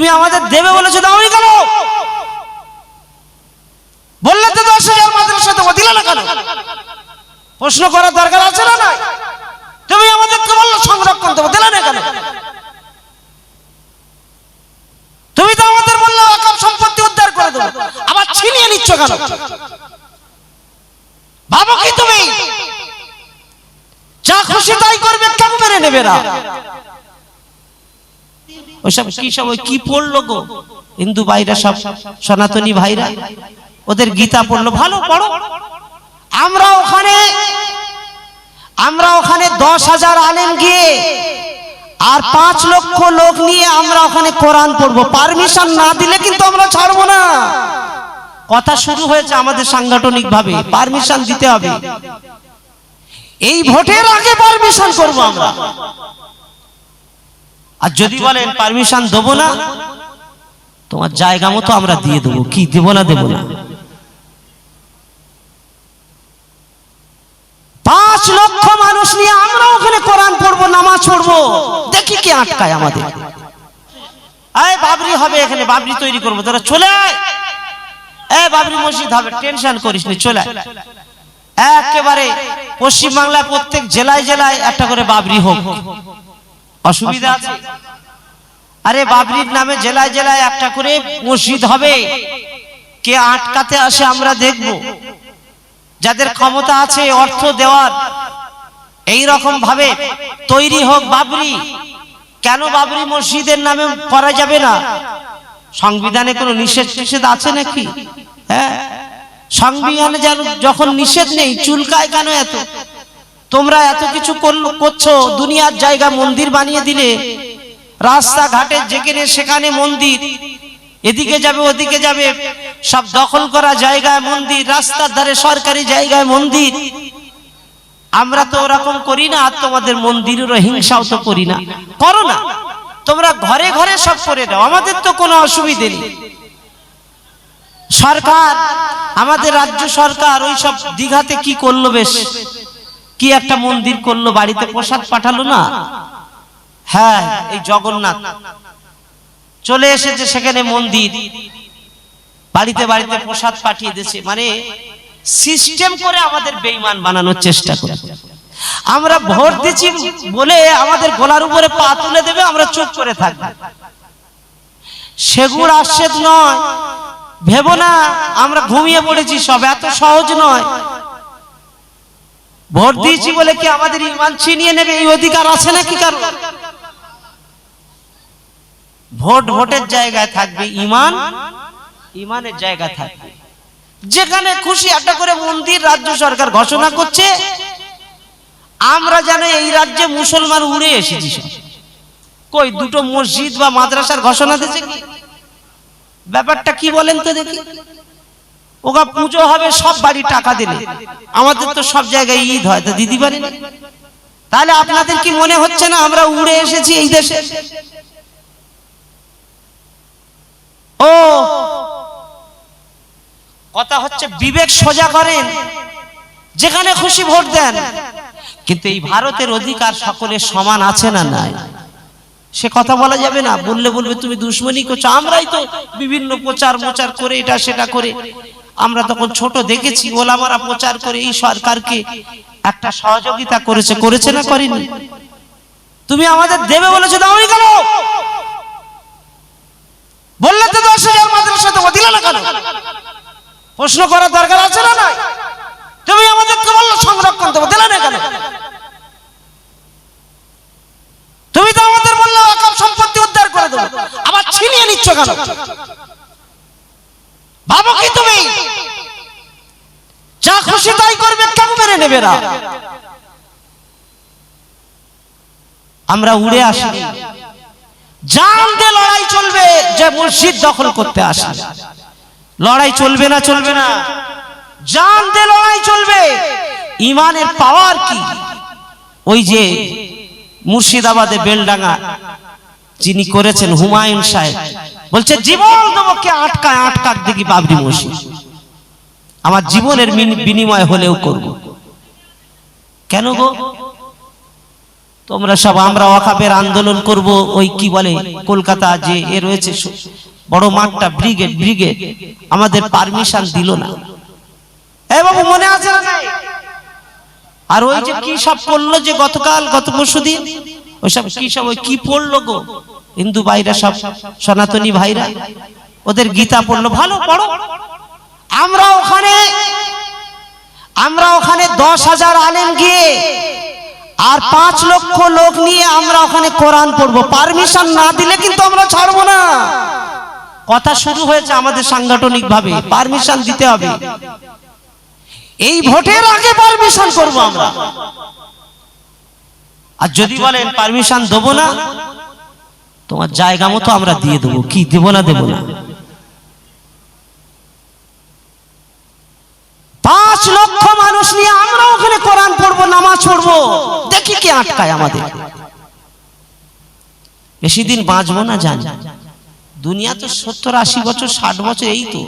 তুমি আমাদের দেবে বলেছ দাওনি কেন বললে তো দশ হাজার মাদ্রাসা দেবো দিলে না কেন? প্রশ্ন করার দরকার আছে না না তুমি আমাদেরকে বলল, সংরক্ষণ দেবো, দিলে না কেন? তুমি তো আমাদের সম্পত্তি উদ্ধার করে দেবো। আবার ছিনিয়ে নিচ্ছ কেন? ভাবো কি তুমি? যা খুশি তাই করবে, কেন মেনে নেবে না? ওইসব কি সব কি পড়ল গো? হিন্দু ভাইরা সব, সনাতনী ভাইরা। ওদের গীতা পড়ল, ভালো পড়ো। আমরা ওখানে আমরা ওখানে দশ হাজার আলেম গিয়ে আর পাঁচ লক্ষ লোক নিয়ে আমরা ওখানে কোরআন পড়ব। পারমিশন না দিলে কিন্তু আমরা ছাড়বো না। কথা শুরু হয়েছে আমাদের সাংগঠনিক ভাবে পারমিশন দিতে হবে। এই ভোটের আগে পারমিশন করব আমরা। আর যদি বলেন পারমিশন দেবো না, তোমার জায়গা মতো আমরা দিয়ে দেবো। কি, দেবো না দেবো না? পাঁচ লক্ষ মানুষ নিয়ে আমরা ওখানে কোরআন পড়ব, নামাজ পড়ব। দেখি কি আটকায় আমাদের। আয়, বাবরি হবে এখানে, বাবরি তৈরি করব। তোরা চলে আয়। বাবরি মসজিদ হবে, টেনশন করিস নি, চলে একেবারে পশ্চিম বাংলায় প্রত্যেক জেলায় জেলায় একটা করে বাবরি হোক। অসুবিধা আছে? আরে বাবরির নামে জেলায় জেলায় একটা করে মসজিদ হবে। কে আটকাতে আসে আমরা দেখব। যাদের ক্ষমতা আছে, অর্থ দেওয়ার, এই রকম ভাবে তৈরি হোক বাবরি। কেন বাবরি মসজিদের নামে করা যাবে না? সংবিধানে কোনো নিষেধ নিষেধ আছে নাকি? হ্যাঁ? সংবিধানে যেন যখন নিষেধ নেই, চুলকায় কেন এত? তোমরা এত কিছু করছ? দুনিয়ার জায়গা মন্দির বানিয়ে দিলে, রাস্তাঘাটে যেখানে সেখানে মন্দির, এদিকে যাবে, ওদিকে যাবে, সব দখল করা জায়গায় মন্দির, রাস্তার ধারে সরকারি জায়গায় মন্দির। আমরা তো ওরকম করি না, আর তোমাদের মন্দিরেরও হিংসাও তো করি না। করো না। তোমরা ঘরে ঘরে সব করে দাও, আমাদের তো কোনো অসুবিধে নেই। সরকার, আমাদের রাজ্য সরকার ওই সব দিঘাতে কি করল বেশ? কি একটা মন্দির করল, বাড়িতে প্রসাদ পাঠালো না? হ্যাঁ এই জগন্নাথ। চলে এসেছে সেখানে মন্দির। বাড়িতে বাড়িতে প্রসাদ পাঠিয়ে দিয়েছে। মানে সিস্টেম করে আমাদের বেইমান বানানোর চেষ্টা করে। আমরা ভোট দিচ্ছি বলে আমাদের গলার উপরে পা তুলে দেবে, আমরা চুপ করে থাকব। সেগুড় আশ্বেদ নয়। ভেবো না, আমরা ঘুমিয়ে পড়েছি, সব এত সহজ নয়। ভোট দিয়েছি বলে কি আমাদের ইমান ছিনিয়ে নেবে? এই অধিকার আছে নাকি কারও? ভোট ভোটের জায়গায় থাকবে ইমান, ইমানের জায়গায় থাকবে। যেখানে খুশি একটা করে মন্দির রাজ্য সরকার ঘোষণা করছে, আমরা জানি এই রাজ্যে মুসলমান উড়ে এসেছি কই, দুটো মসজিদ বা মাদ্রাসার ঘোষণা দিয়েছে ব্যাপারটা কি বলেন তো দেখি। ওগা, পুজো হবে, সব বাড়ি টাকা দিলে। আমাদের তো সব জায়গায় ঈদ হয়, তো দিদি বাড়ি? তাহলে আপনাদের কি মনে হচ্ছে না আমরা উড়ে এসেছি এই দেশে? ও, কথা হচ্ছে বিবেক সোজা করেন, যেখানে খুশি ভোট দেন। কিন্তু এই ভারতের অধিকার সকলের সমান আছে না নাই? সে কথা বলা যাবে না, বললে বলবে তুমি দুশ্মনী করছ, আমরাই তো বিভিন্ন প্রচার মোচার করে এটা সেটা করে। আমরা তখন ছোট দেখেছি, ওলামারা প্রচার করে এই সরকারকে একটা সহযোগিতা করেছে করেছে না করেনি? তুমি আমাদের দেবে বলেছ দাওনি কেন বললে তো দশ হাজার মাদ্রাসা দেবো দিলে না কেন? প্রশ্ন করার দরকার আছে না নাই? তুমি আমাদেরকে বলল সংরক্ষণ দেবো, দিলে না কেন? তুমি তো আমাদের বললে অকাম সম্পত্তি উদ্ধার করে দেবো, আবার ছিনিয়ে নিচ্ছ কেন? ভাবো কি তুমি? যা খুশি তাই করবে, কেন মেনে নেবে না? আমরা উড়ে জান দিয়ে লড়াই চলবে যে মসজিদ দখল করতে আসে। লড়াই চলবে না চলবে না। জান দিয়ে লড়াই চলবে। ইমানের পাওয়ার কি? ওই যে মুর্শিদাবাদে বেলডাঙ্গা, যিনি করেছেন হুমায়ুন সাহেব, বলছে, জীবন তোমাকে আটকায়, আটকাক দেখি বাবরি মসজিদ। আমার জীবনের বিনিময় হলেও করব। কেন গো? তোমরা সব আমরা ওয়াকাবের আন্দোলন করব ওই কি বলে কলকাতা যে এ রয়েছে বড় মাঠটা ব্রিগেড ব্রিগেড আমাদের পারমিশন দিল না। বাবু মনে আছে না আর ওই যে কি সব পড়ল যে গতকাল গত পরশু দিন? ওইসব কি সব ওই কি পড়ল গো? হিন্দু ভাইরা সব সনাতনী ভাইরা ওদের গীতা পড়ল ভালো পড়ো। আমরা ওখানে আমরা ওখানে দশ হাজার আলেম গিয়ে আর পাঁচ লক্ষ লোক নিয়ে আমরা ওখানে কোরআন পড়ব। পারমিশন না দিলে কিন্তু আমরা ছাড়বো না। কথা শুরু হয়েছে আমাদের সাংগঠনিক ভাবে পারমিশন দিতে হবে। এই ভোটের আগে পারমিশন করব আমরা। আর যদি বলেন পারমিশন দেবো না, তোমার জায়গা মতো আমরা দিয়ে দেবো। কি দেবো না দেবো না পাঁচ লক্ষ মানুষ নিয়ে আমরা ওখানে কোরআন পড়ব নামাজ পড়ব দেখি কে আটকায় আমাদের। বেশি দিন বাঁচবো না জানি। দুনিয়া তো সত্তর আশি বছর, ষাট বছর, এই তো।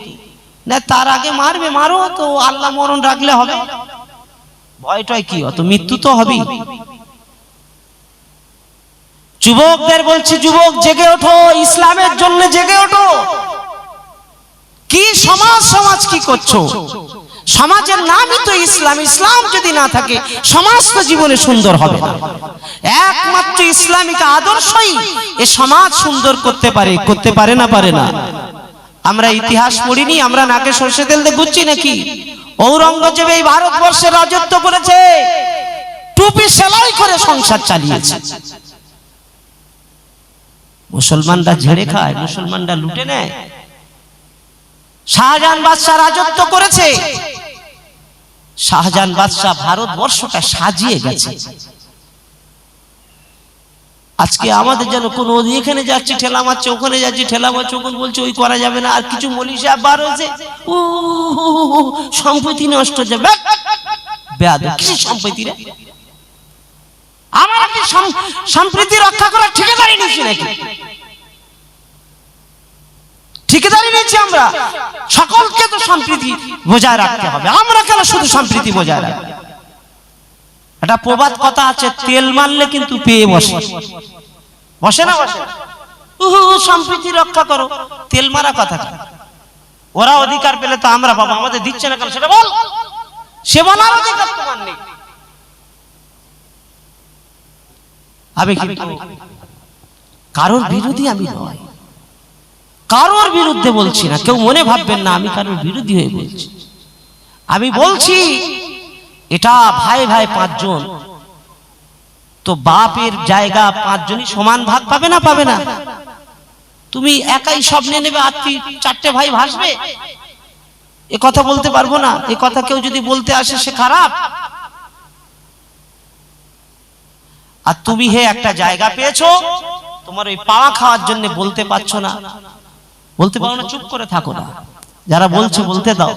না, তার আগে মারবে, মারো তো, আল্লাহ মরণ রাখলে হবে। ভয়টয় কি, অত মৃত্যু তো হবেই। যুবকদের বলছি, যুবক, জেগে ওঠো, ইসলামের জন্য জেগে ওঠো। কি সমাজ সমাজ কি করছ? সমাজের নামই তো ইসলাম ইসলাম যদি না থাকে, সমাজ তো জীবনে সুন্দর হবে না। একমাত্র ইসলামিক আদর্শই এ সমাজ সুন্দর করতে পারে করতে পারে না পারে না। আমরা ইতিহাস পড়িনি, আমরা নাকে সর্ষে তেল দিয়ে ঘুরছি নাকি? ঔরঙ্গজেব এই ভারতবর্ষে রাজত্ব করেছে। টুপি সেলাই করে সংসার চালিয়েছে। মুসলমানরা ঝেড়ে খায়, মুসলমানরা লুটে নেয়। শাহজাহান বাদশাহ রাজত্ব করেছে। শাহজাহান বাদশাহ ভারতবর্ষটা সাজিয়ে গেছে। আজকে আমাদের যেন কোন এখানে যাচ্ছি, ঠেলা মারছে, ওখানে যাচ্ছি, ঠেলা মারছে, ওখানে বলছে, ওই করা যাবে না, আর কিছু মলি সাহেব বার হয়েছে। ও সম্পত্তি নষ্ট হয়ে যাবে বেয়াদ কি সম্পত্তি রে? আমরা সম্প্রীতি রক্ষা করার ঠিকাদারি নিচ্ছি নাকি? নিচ্ছি আমরা। সকলকে তো সম্প্রীতি বজায় রাখতে হবে। আমরা কেন শুধু সম্প্রীতি বজায় রাখব? একটা প্রবাদ কথা আছে, তেল মারলে কিন্তু পেয়ে বসে। বসে না? বসে সম্প্রীতি রক্ষা করো। তেল মারা কথা ওরা অধিকার পেলে তো আমরা পাবো। আমাদের দিচ্ছে না কেন? সেটা বল। সে বলার অধিকার তোমার নেই। আমি কারোর বিরোধী আমি নয় কারোর বিরুদ্ধে বলছি না। কেউ মনে ভাববেন না, আমি কারোর বিরোধী হয়ে বলছি। আমি বলছি, এটা ভাই ভাই পাঁচজন। তো বাপের জায়গা পাঁচজনই সমান ভাগ পাবে না পাবে না? তুমি একাই সব নিয়ে নেবে, আর তুই চারটে ভাই ভাসবে? এ কথা বলতে পারব না। এ কথা কেউ যদি বলতে আসে, সে খারাপ। আর তুমি হে একটা জায়গা পেয়েছ, তোমার ওই পাওয়া খাওয়ার জন্য বলতে পারছ না। বলতে পারো না, চুপ করে থাকো না। যারা বলছো, বলতে দাও।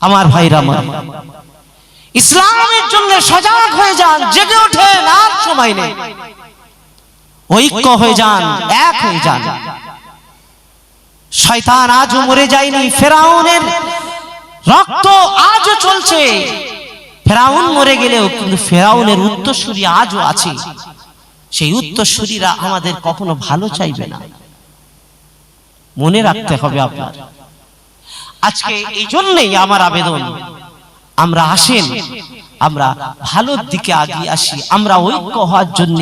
আমার ভাইরা, আমার ইসলামের জন্য সজাগ হয়ে যান, জেগে ওঠেন, আর সময় নেই। ঐক্য হয়ে যান, এক হয়ে যান। শয়তান আজও মরে যায়নি, ফেরাউনের রক্ত আজও চলছে। ফেরাউন মরে গেলেও কিন্তু ফেরাউনের উত্তরসূরি আজও আছে। সেই উত্তরসূরীরা আমাদের কখনো ভালো চাইবে না। মনে রাখতে হবে আপনার। আজকে এই জন্যই আমার আবেদন। আমরা আসেন আমরা ভালোর দিকে আগিয়ে আসি। আমরা ঐক্য হওয়ার জন্য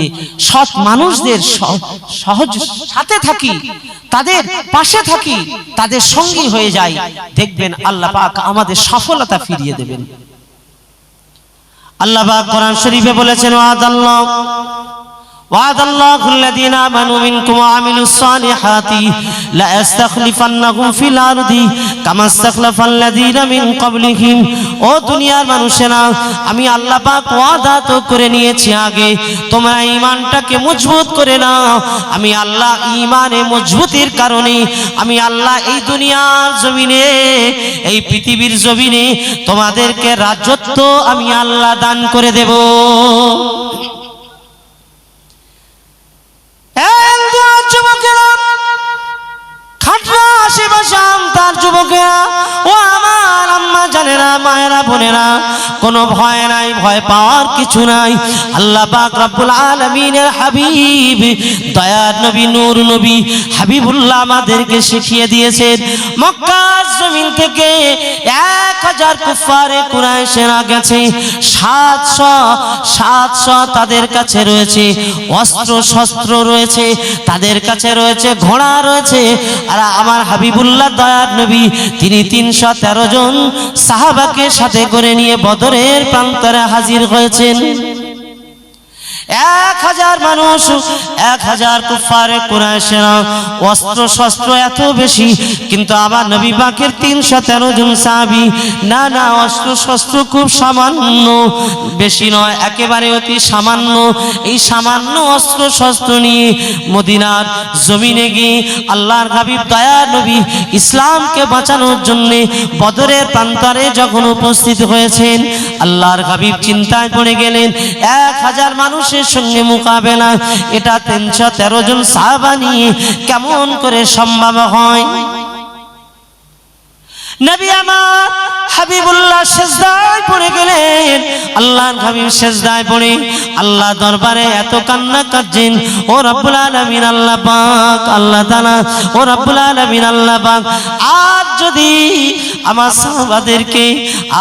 সৎ মানুষদের সহজ সাথে থাকি। তাদের পাশে থাকি। তাদের সঙ্গী হয়ে যাই। দেখবেন আল্লাহ পাক আমাদের সফলতা ফিরিয়ে দেবেন। আল্লাহ পাক কোরআন শরীফে বলেছেন ওয়াদাল্লাহ। وعد الله الذين آمنوا منكم وعملوا الصالحات لا يستخلفنهم في الأرض كما استخلف الذين من قبلهم ও দুনিয়ার মানুষেরা আমি আল্লাহ পাক ওয়াদা তো করে নিয়েছি আগে তোমরা ঈমানটাকে মজবুত করে নাও আমি আল্লাহ ঈমানে মজবুতির কারণে আমি আল্লাহ এই দুনিয়ার জমিনে এই পৃথিবীর জমিনে তোমাদেরকে রাজত্ব আমি আল্লাহ দান করে দেব কোনো ভয় নাই, ভয় পাওয়ার কিছু নাই। আল্লাহ হাবিব, দয়ার নবী, নূর নবী আমাদেরকে শিখিয়ে দিয়েছেন, মক্কার জমিন থেকে হাজার কুফারে কুরাইশেরা গেছে, সাতশো সাতশো তাদের কাছে রয়েছে অস্ত্র শস্ত্র রয়েছে, তাদের কাছে রয়েছে, ঘোড়া রয়েছে। আর আমার হাবিবুল্লাহ দয়ার নবী, তিনি তিনশো তেরো জন সাহাবাকে সাথে করে নিয়ে বদরের প্রান্তরে হাজির হয়েছেন। এক হাজার মানুষ, এক হাজার কুফারে কুরাইশেরা। অস্ত্র শস্ত্র এত বেশি, কিন্তু আবার নবী বাকের তিনশো তেরো জন সাহাবি না না অস্ত্র শস্ত্র খুব সামান্য, বেশি নয়, একেবারে অতি সামান্য। এই সামান্য অস্ত্র শস্ত্র নিয়ে মদিনার জমিনে গিয়ে আল্লাহর হাবিব দয়া নবী ইসলামকে বাঁচানোর জন্যে বদরের প্রান্তরে যখন উপস্থিত হয়েছেন, আল্লাহর হাবিব চিন্তায় পড়ে গেলেন, এক হাজার মানুষের সঙ্গে মোকাবেলা। এটা তিনশো তেরো জন নিয়ে কেমন করে সম্ভব হয়? নবী আমার হাবিবুল্লাহ সেজদায় পড়ে গেলেন। আল্লাহর হাবিব সেজদায় পড়ে। আল্লাহ দরবারে এত কান্না কাঁদছেন। ও রব্বুল আলামিন, আল্লাহ পাক, আল্লাহ তাআলা, ও রব্বুল আলামিন, আল্লাহ পাক। আজ যদি আমার সাহাবাদেরকে,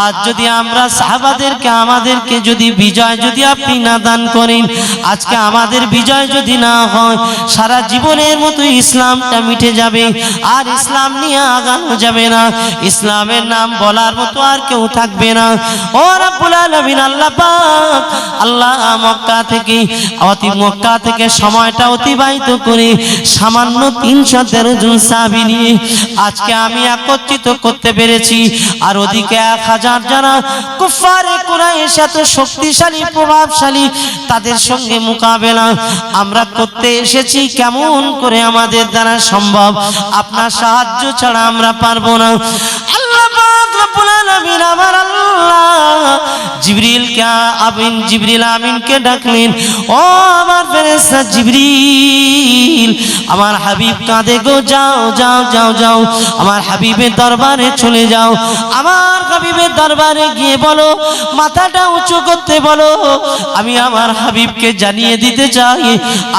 আজ যদি আমরা সাহাবাদেরকে, আমাদেরকে যদি বিজয় যদি আপনি না দান করেন, আজকে আমাদের বিজয় যদি না হয়, সারা জীবনের মতো ইসলামটা মিটে যাবে, আর ইসলাম নিয়ে আগানো যাবে না। ইসলামের নাম বলার মতো আর কেউ থাকবে না। ও রাব্বুল আলামিন, আল্লাহ পাক, আল্লাহ মক্কা থেকে, অতি মক্কা থেকে সময়টা অতিবাহিত করে সামান্য তিনশো তেরো জন সাহাবী নিয়ে আজকে আমি একত্রিত করতে পেরেছি। আর ওদিকে এক হাজার যারা কুফারে কুরাইশ এত শক্তিশালী, প্রভাবশালী, তাদের সঙ্গে মোকাবেলা আমরা করতে এসেছি। কেমন করে আমাদের দ্বারা সম্ভব? আপনার সাহায্য ছাড়া আমরা পারব না। আল্লাহ পাক রব্বুল আলামিন আমিন, জিবরিল আমিনকে ডাকলেন। ও আমার ফেরেশতা আমার হাবিব কাঁদে গো, যাও যাও যাও যাও। আমার হাবিবের দরবারে চলে যাও। আমার হাবিবের দরবারে গিয়ে বলো, মাথাটা উঁচু করতে বলো। আমি আমার হাবিবকে জানিয়ে দিতে চাই,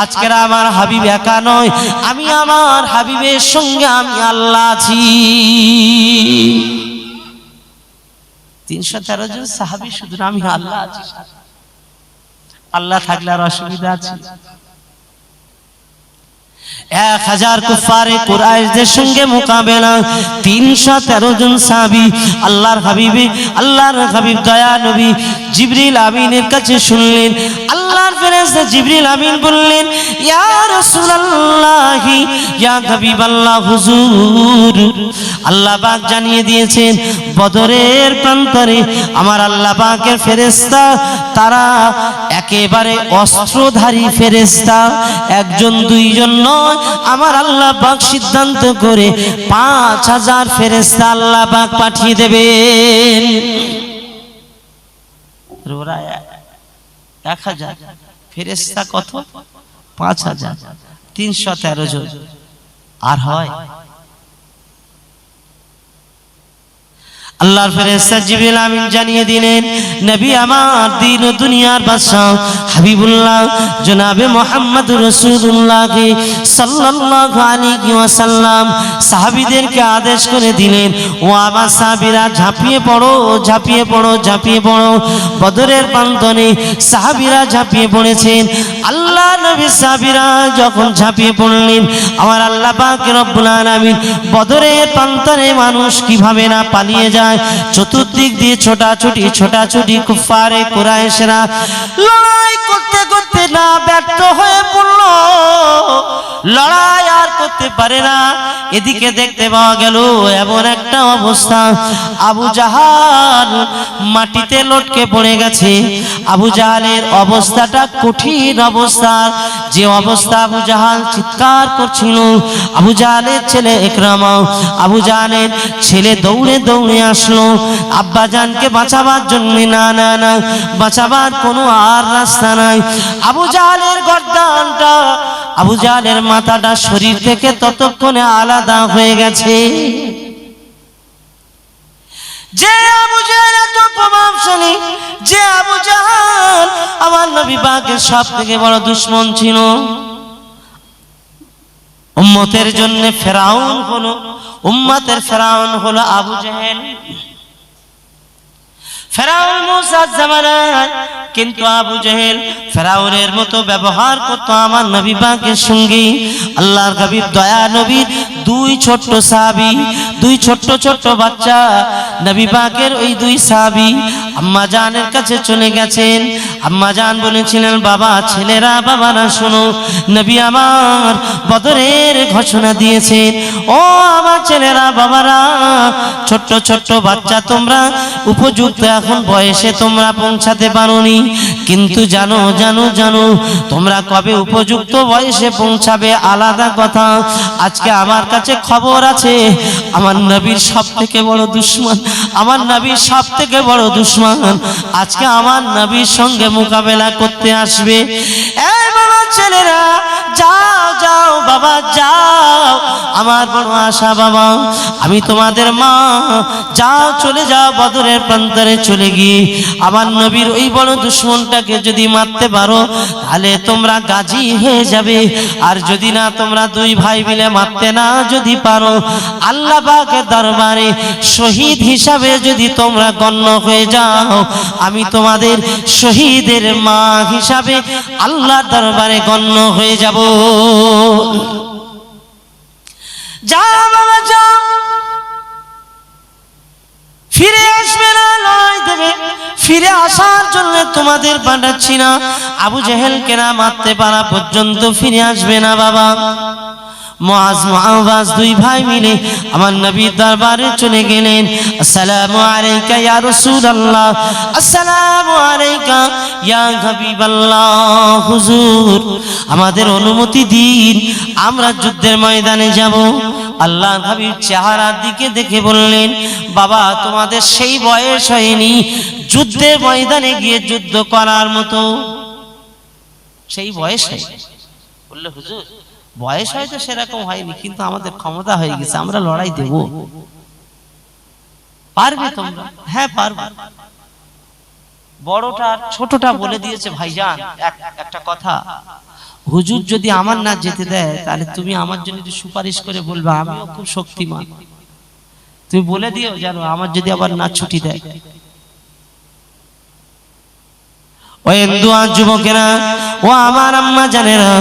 আজকের আমার হাবিব একা নয়। আমি আমার হাবিবের সঙ্গে আমি আল্লাহ আছি। তিনশো তেরো জন সাহাবি শুধু আমি আল্লাহ আছি। আল্লাহ থাকলে আর অসুবিধা আছে। এক হাজার কুফারে কুরাইশদের সঙ্গে মোকাবেলা তিনশো তেরো জন সাহাবি আল্লাহর হাবিবি আল্লাহর হাবিব দয়া নবী জিবরিল আমিনের কাছে শুনলেন। আল্লাহর ফেরেশতা জানিয়ে দিয়েছেন, বদরের প্রান্তরে আমার তারা একেবারে অস্ত্রধারী একজন, দুইজন নয়, আমার আল্লাহ সিদ্ধান্ত করে পাঁচ হাজার ফেরেশতা আল্লাহ পাঠিয়ে দেবেন। এক হাজার। ফেরেশতা কত? পাঁচ হাজার। তিনশো তেরো জন। আর হয়? আল্লাহর ফেরেশতা জিবরিল আমিন জানিয়ে দিলেন, নবী আমার দিন ও দুনিয়ার বাদশা হাবিবুল্লাহ, জনাবে মুহাম্মদ রাসূলুল্লাহকে সাল্লাল্লাহু আলাইহি ওয়াসাল্লাম সাহাবীদেরকে আদেশ করে দিলেন, ও আমার সাহাবীরা, ঝাঁপিয়ে পড়ো ঝাঁপিয়ে পড়ো ঝাঁপিয়ে পড়ো। বদরের প্রান্তনে সাহাবীরা ঝাঁপিয়ে পড়েছেন। আল্লাহ নবী সাহাবীরা যখন ঝাঁপিয়ে পড়লেন, আমার আল্লাহ পাক রব্বুল আলামিন বদরের প্রান্তরে মানুষ কীভাবে না পালিয়ে যায়? চতুর্দিক দিয়ে ছোটাছুটি ছোটাছুটি কুফারে কুরাইশরা। লড়াই করতে করতে না ব্যর্থ হয়ে পড়ল। লড়াই আর করতে পারে না। এদিকে দেখতে পাওয়া গেল এমন একটা অবস্থা। আবু জাহাল মাটিতে লটকে পড়ে গেছে। আবু জাহালের অবস্থাটা কঠিন অবস্থা। যে অবস্থা আবু জাহাল চিৎকার করছিল। আবু জাহালের ছেলে একরামা। আবু জাহালের ছেলে দৌড়ে দৌড়ে আসলো। আব্বা জানকে বাঁচাবার জন্য না না না, বাঁচাবার কোনো আর রাস্তা নাই। আবু জাহালের গর্দানটা, আবু জাহালের মাথাটা শরীর থেকে ততক্ষণে আলাদা হয়ে গেছে। যে আবু জাহেল এত প্রভাব প্রভাবশালী যে আবু জাহাল আমার নবী পাকের সব থেকে বড় দুশ্মন ছিল। উম্মতের জন্য ফেরাউন হলো উম্মতের ফেরাউন হলো আবু জাহেল। ফেরাউন মুসা জামানায় কিন্তু আবু জাহেল ফেরাউনের মতো ব্যবহার করতো আমার নবী পাকের সঙ্গে। আল্লাহর কবির দয়া নবীর দুই ছোট্ট সাবি দুই ছোট্ট ছোট্ট বাচ্চা। নবী পাকের ওই দুই সাবি আম্মা জানের কাছে চলে গেছেন। আম্মা জান বলেছিলেন, বাবা, ছেলেরা, বাবারা, শোনো, নবী আমার বদরের ঘোষণা দিয়েছেন। ও আমার ছেলেরা, বাবারা, ছোট্ট ছোট্ট বাচ্চা তোমরা উপযুক্ত, এখন বয়সে তোমরা পৌঁছাতে পারোনি। কিন্তু জানো জানো জানো, তোমরা কবে উপযুক্ত বয়সে পৌঁছাবে আলাদা কথা। আজকে আমার কাছে খবর আছে, আমার নবীর সব থেকে বড় দুশ্মন, আমার নবীর সব থেকে বড় দুশ্মন। আজকে আমার নবীর সঙ্গে মোকাবেলা করতে আসবে। ছেলেরা বাবা, যাও। আমার বড় আশা বাবা, আমি তোমাদের মা। যাও, চলে যাও, বদরের প্রান্তরে চলে গিয়ে। আমার নবীর ওই বড় দুশ্মনটাকে যদি মারতে পারো, তাহলে তোমরা গাজী হয়ে যাবে। আর যদি না, তোমরা দুই ভাই মিলে মারতে না যদি পারো, আল্লাহ পাকের দরবারে শহীদ হিসাবে যদি তোমরা গণ্য হয়ে যাও, আমি তোমাদের শহীদের মা হিসাবে আল্লাহর দরবারে গণ্য হয়ে যাব। যাও বাবা যা ফিরে আসবে না লড়াই দেবে। ফিরে আসার জন্য তোমাদের পাঠাচ্ছি না। আবু জেহেল না মারতে পারা পর্যন্ত ফিরে আসবে না বাবা। দুই ভাই মিলে আমার চলে গেলেন। হুজুর। আমাদের অনুমতি দিন, আমরা যুদ্ধের ময়দানে যাব। আল্লাহ হাবিব চেহারার দিকে দেখে বললেন, বাবা, তোমাদের সেই বয়স হয়নি, যুদ্ধের ময়দানে গিয়ে যুদ্ধ করার মতো। সেই বয়স হয়নি। বললে, হুজুর বয়স হয়তো সেরকম হয়নি কিন্তু আমাদের ক্ষমতা হয়ে গেছে আমরা লড়াই দেব। পারবে তোমরা? হ্যাঁ পারবে। বড়টা ছোটটা বলে দিয়েছে ভাইজান। একটা কথা। হুজুর যদি আমার না যেতে দেয় তাহলে তুমি আমার জন্য একটু সুপারিশ করে বলবে আমিও খুব শক্তিমান। তুমি বলে দিও জানো আমার যদি আবার না ছুটি দেয়। যুবকেরা ও আমার আম্মা জানেরা,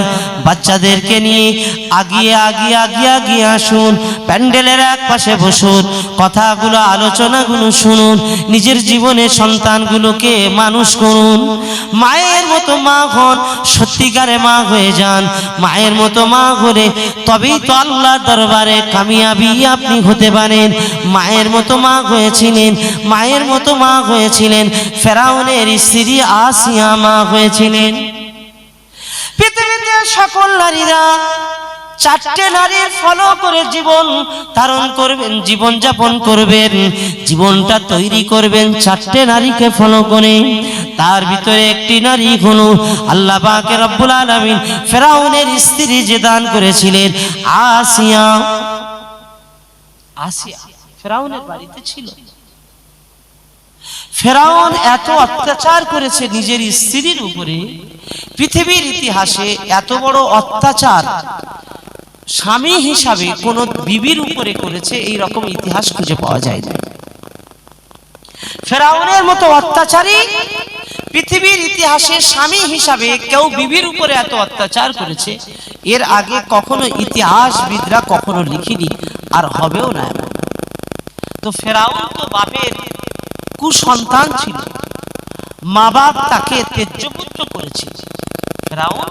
বাচ্চাদেরকে নিয়ে আগিয়ে আগিয়ে আগিয়ে আগিয়ে আসুন, প্যান্ডেলের এক পাশে বসুন, কথাগুলো, আলোচনাগুলো শুনুন, নিজের জীবনে সন্তানগুলোকে মানুষ করুন। মায়ের মতো মা হন, সত্যিকারে মা হয়ে যান। মায়ের মতো মা হলে তবেই তো আল্লাহর দরবারে কামিয়াবি আপনি হতে পারেন। মায়ের মতো মা হয়েছিলেন, মায়ের মতো মা হয়েছিলেন, ফেরাউনের স্ত্রী আসিয়া মা হয়েছিলেন। সকল নারীরা চারটে নারীর ফলো করে জীবন ধারণ করবেন জীবন যাপন করবেন, জীবনটা তৈরি করবেন চারটে নারীকে ফলো করে। তার ভিতরে একটি নারী হলো আল্লাহ পাকে রব্বুল আলামিন, ফেরাউনের স্ত্রী যে দান করেছিলেন, আসিয়া আসিয়া ফেরাউনের বাড়িতে ছিল। ফেরাউন এত অত্যাচার করেছে নিজের স্ত্রীর উপরে, পৃথিবীর ইতিহাসে এত বড় অত্যাচার স্বামী হিসাবে কোন বিবির উপরে করেছে, এই রকম ইতিহাস খুঁজে পাওয়া যায় না। ফেরাউনের মতো অত্যাচারী পৃথিবীর ইতিহাসে স্বামী হিসাবে কেউ বিবির উপরে এত অত্যাচার করেছে, এর আগে কখনো ইতিহাসবিদরা কখনো লিখিনি, আর হবেও না তো ফেরাউন তো বাপের কুসন্তান ছিল। মা বাপ তাকে তেজ্যপুত্র করেছিল ফেরাউন,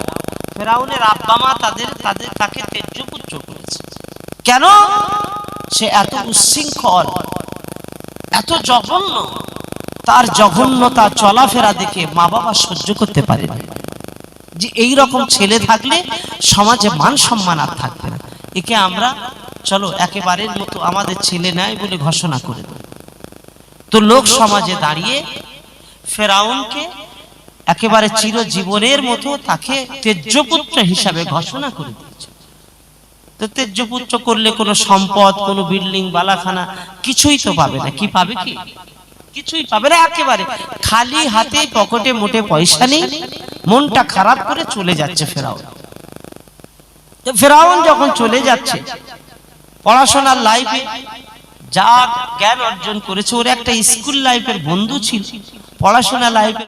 ফেরাউনের আব্বা মা তাদের তাদের, তাকে তেজ্যপুত্র করেছে। কেন? সে এত উচ্ছৃঙ্খল, এত জঘন্য। তার জঘন্যতা চলাফেরা দেখে মা বাবা সহ্য করতে পারে না। যে এই রকম ছেলে থাকলে সমাজে মান সম্মান আর থাকবে না। একে আমরা, চলো, একেবারের মতো আমাদের ছেলে নাই বলে ঘোষণা করে দেব। তো লোক সমাজে দাঁড়িয়ে ফেরাউনকে একেবারে চিরজীবনের মতো তাকে তেজ্যপুত্র হিসাবে ঘোষণা করে দিয়েছে। তো তেজ্যপুত্র করলে কোনো সম্পদ, কোনো বিল্ডিং, বালাখানা কিছুই তো পাবে না। কি পাবে কি? কিছুই পাবে না। একেবারে খালি হাতে পকেটে মোটে পয়সা নেই, মনটা খারাপ করে চলে যাচ্ছে ফেরাউন। ফেরাউন যখন চলে যাচ্ছে, পড়াশোনার লাইফে যা জ্ঞান অর্জন করেছে ওর একটা স্কুল লাইফের বন্ধু ছিল পড়াশোনা লাইফে